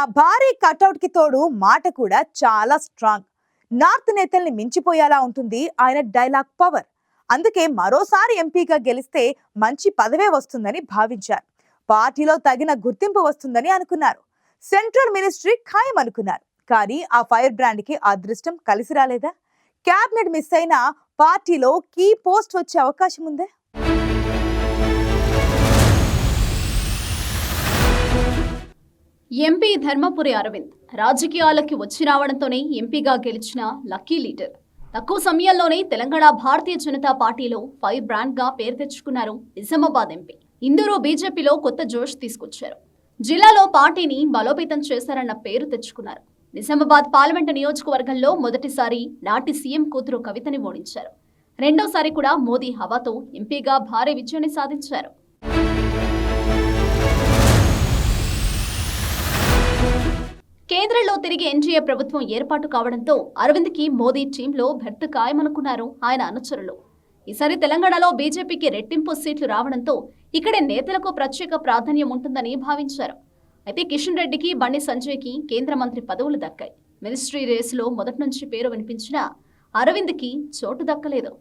ఆ భారీ కటౌట్కి తోడు మాట కూడా చాలా స్ట్రాంగ్. నార్త్ నేతల్ని మించిపోయేలా ఉంటుంది ఆయన డైలాగ్ పవర్. అందుకే మరోసారి ఎంపీగా గెలిస్తే మంచి పదవే వస్తుందని భావించారు. పార్టీలో తగిన గుర్తింపు వస్తుందని అనుకున్నారు. సెంట్రల్ మినిస్ట్రీ ఖాయం అనుకున్నారు. కానీ ఆ ఫైర్ బ్రాండ్కి అదృష్టం కలిసి రాలేదా? క్యాబినెట్ మిస్ అయినా పార్టీలో కీ పోస్ట్ వచ్చే అవకాశం ఉందే? ఎంపీ ధర్మపురి అరవింద్ రాజకీయాలకి వచ్చి రావడంతోనే ఎంపీగా గెలిచిన లక్కీ లీడర్. తక్కువ సమయంలోనే తెలంగాణ భారతీయ జనతా పార్టీలో ఫైవ్ బ్రాండ్గా పేరు తెచ్చుకున్నారు నిజామాబాద్ ఎంపీ. ఇందూరు బీజేపీలో కొత్త జోష్ తీసుకొచ్చారు. జిల్లాలో పార్టీని బలోపేతం చేశారన్న పేరు తెచ్చుకున్నారు. నిజామాబాద్ పార్లమెంటు నియోజకవర్గంలో మొదటిసారి నాటి సీఎం కూతురు కవితని ఓడించారు. రెండోసారి కూడా మోదీ హవాతో ఎంపీగా భారీ విజయాన్ని సాధించారు. కేంద్రంలో తిరిగి ఎన్డీఏ ప్రభుత్వం ఏర్పాటు కావడంతో అరవింద్కి మోదీ టీంలో భర్త ఖాయమనుకున్నారు ఆయన అనుచరులు. ఈసారి తెలంగాణలో బీజేపీకి రెట్టింపు సీట్లు రావడంతో ఇక్కడే నేతలకు ప్రత్యేక ప్రాధాన్యం ఉంటుందని భావించారు. అయితే కిషన్ రెడ్డికి బండి సంజయ్కి కేంద్ర మంత్రి పదవులు దక్కాయి. మినిస్ట్రీ రేసులో మొదటి నుంచి పేరు వినిపించినా అరవింద్కి చోటు దక్కలేదు.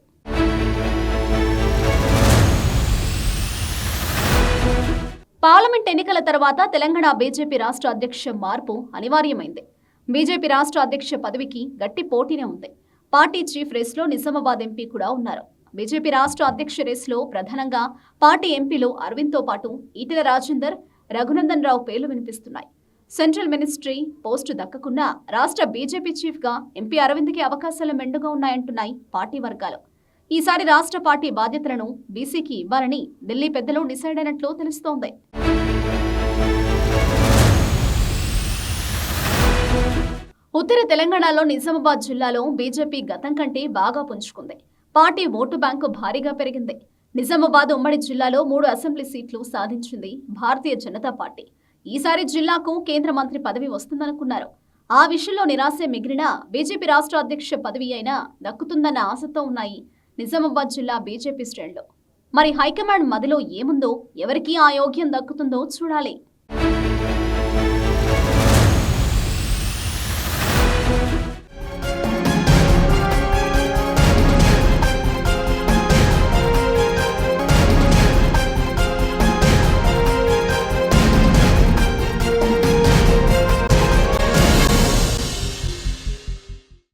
పార్లమెంట్ ఎన్నికల తర్వాత తెలంగాణ బీజేపీ రాష్ట్ర అధ్యక్ష మార్పు అనివార్యమైంది. బీజేపీ రాష్ట్ర అధ్యక్ష పదవికి గట్టి పోటీనే ఉంది. పార్టీ చీఫ్ రేస్లో నిజామాబాద్ ఎంపీ కూడా ఉన్నారు. బీజేపీ రాష్ట్ర అధ్యక్ష రేస్లో ప్రధానంగా పార్టీ ఎంపీలు అరవింద్తో పాటు ఈటెల రాజేందర్ రఘునందన్ రావు పేర్లు వినిపిస్తున్నాయి. సెంట్రల్ మినిస్ట్రీ పోస్టు దక్కకున్నా రాష్ట్ర బీజేపీ చీఫ్గా ఎంపీ అరవింద్కి అవకాశాలు మెండుగా ఉన్నాయంటున్నాయి పార్టీ వర్గాలు. ఈసారి రాష్ట్ర పార్టీ బాధ్యతలను బీసీకి ఇవ్వాలని ఢిల్లీ పెద్దలు డిసైడ్ అయినట్లు తెలుస్తోంది. ఉత్తర తెలంగాణలో నిజామాబాద్ జిల్లాలో బీజేపీ గతం కంటే బాగా పుంజుకుంది. పార్టీ ఓటు బ్యాంకు భారీగా పెరిగింది. నిజామాబాద్ ఉమ్మడి జిల్లాలో మూడు అసెంబ్లీ సీట్లు సాధించింది భారతీయ జనతా పార్టీ. ఈసారి జిల్లాకు కేంద్ర మంత్రి పదవి వస్తుందనుకున్నారు. ఆ విషయంలో నిరాశ మిగిలిన బీజేపీ రాష్ట్ర అధ్యక్ష పదవి అయినా దక్కుతుందన్న ఆశతో ఉన్నాయి నిజామాబాద్ జిల్లా బీజేపీ శ్రేణులు. మరి హైకమాండ్ మదిలో ఏముందో ఎవరికి ఆ యోగ్యం దక్కుతుందో చూడాలి.